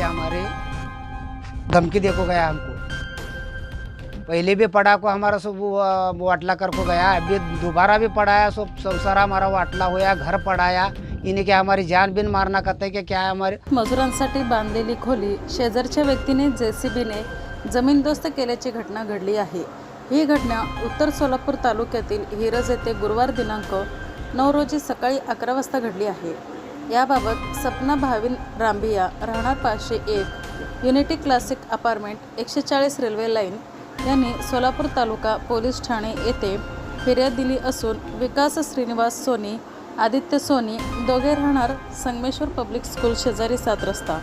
के हमारे। धमकी देखो गया हमको। पहले भी पड़ा को हमारा सब वाटला कर को गया। अभी दोबारा भी पढ़ाया सब संसारा हमारा वाटला होया घर पढ़ाया इन्हें क्या हमारी जान बिन मारना कहते हैं कि क्या है हमारे? मजुरांसाठी बांधलेली खोली शेजारच्या व्यक्तीने जेसीबीने जमीनदोस्त केल्याची घटना घडली आहे. ही घटना उत्तर सोलापूर तालुक्यातील हिरज येथे गुरुवार दिनांक नऊ रोजी सकाळी अकरा वाजता घडली आहे. याबाबत सपना भाविन रांबिया राहणार पाचशे एक युनिटी क्लासिक अपार्टमेंट एकशे चाळीस रेल्वे लाईन यांनी सोलापूर तालुका पोलीस ठाणे येथे फिर्याद दिली असून विकास श्रीनिवास सोनी आदित्य सोनी दोघे राहणार संगमेश्वर पब्लिक स्कूल शेजारी सात रस्ता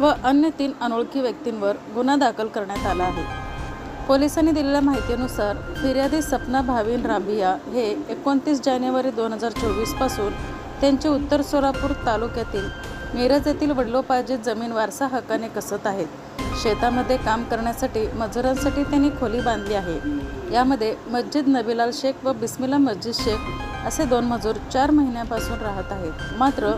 व अन्य तीन अनोळखी व्यक्तींवर गुन्हा दाखल करण्यात आला आहे. पोलिसांनी दिलेल्या माहितीनुसार फिर्यादी सपना भाविन रांबिया हे एकोणतीस जानेवारी दोन हजार चोवीसपासून त्यांचे उत्तर सोलापूर तालुक्यातील मिरज येथील वडिलोपार्जित जमीन वारसा हक्काने कसत आहेत. शेतामध्ये काम करण्यासाठी मजुरांसाठी त्यांनी खोली बांधली आहे. यामध्ये मस्जिद नबीलाल शेख व बिस्मिला मस्जिद शेख असे दोन मजूर चार महिन्यापासून राहत आहेत. मात्र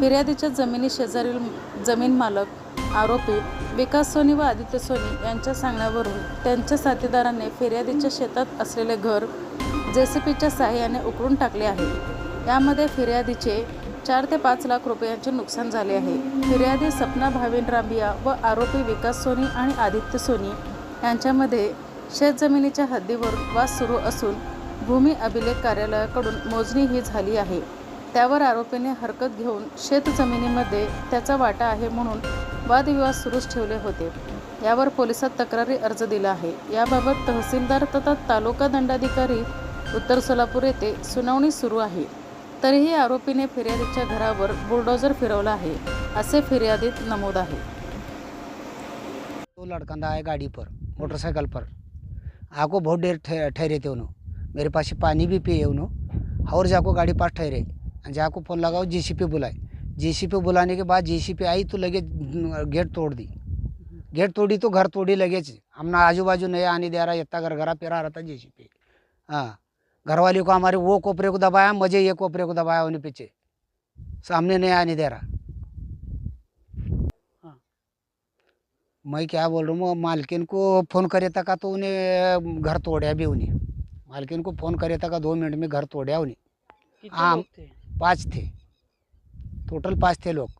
फिर्यादीच्या जमिनी शेजारील जमीन मालक आरोपी विकास सोनी व आदित्य सोनी यांच्या सांगण्यावरून त्यांच्या साथीदारांनी फिर्यादीच्या शेतात असलेले घर जेसीपीच्या सहाय्याने उकळून टाकले आहे. यामध्ये फिर्यादीचे चार ते पाच लाख रुपयांचे नुकसान झाले आहे. फिर्यादी सपना भाविन रांबिया व आरोपी विकास सोनी आणि आदित्य सोनी यांच्यामध्ये शेतजमिनीच्या हद्दीवर वाद सुरू असून भूमी अभिलेख कार्यालयाकडून मोजणी ही झाली आहे. त्यावर आरोपीने हरकत घेऊन शेतजमिनीमध्ये त्याचा वाटा आहे म्हणून वादविवाद सुरूच ठेवले होते. यावर पोलिसात तक्रारी अर्ज दिला आहे. याबाबत तहसीलदार तथा तालुका दंडाधिकारी उत्तर सोलापूर येथे सुनावणी सुरू आहे. तरीही आरोपीने फिर्यादीच्या घरावर बुलडोजर फिरवला आहे असे फिर्यादीत नमूद आहे. तो लड़कांदा आए गाड़ी पर मोटरसाइकिल पर आको बहुत देर ठह- ठहरे थे उन्होंने मेरे पास से पानी भी पिए उन्होंने और जाको गाड़ी पास ठहरे और जाको फ़ोन लगाओ जीसीपी बुलाए जीसीपी बुलाने के बाद जीसीपी आई तो लगे गेट तोड़ दी. गेट तोड़ी तो घर तोड़ी लगे हमने आजू बाजू नहीं आने दे रहा इतना घर घरा पेरा रहा था जीसीपी. हाँ. घर वाले को हमारे वो कोपरे को दबाया मुझे ये कोपरे को दबाया उन्हें पीछे। सामने नहीं आने दे रहा। मैं क्या बोल रहा हूँ मालकिन को फ़ोन करे था का तो उन्हें घर तोड़ा भी उन्हें। मालकिन को फ़ोन करे था का दो मिनट में घर तोड़ा उन्हें। हाँ। पाँच थे। टोटल पाँच थे लोग।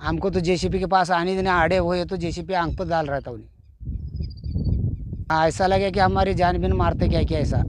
हमको तो जेसीपी के पास आने देने आड़े हुए तो जेसीपी आँख पर डाल रहा था उन्हें। हाँ, ऐसा लगे कि हमारी जान बिन मारते क्या क्या ऐसा।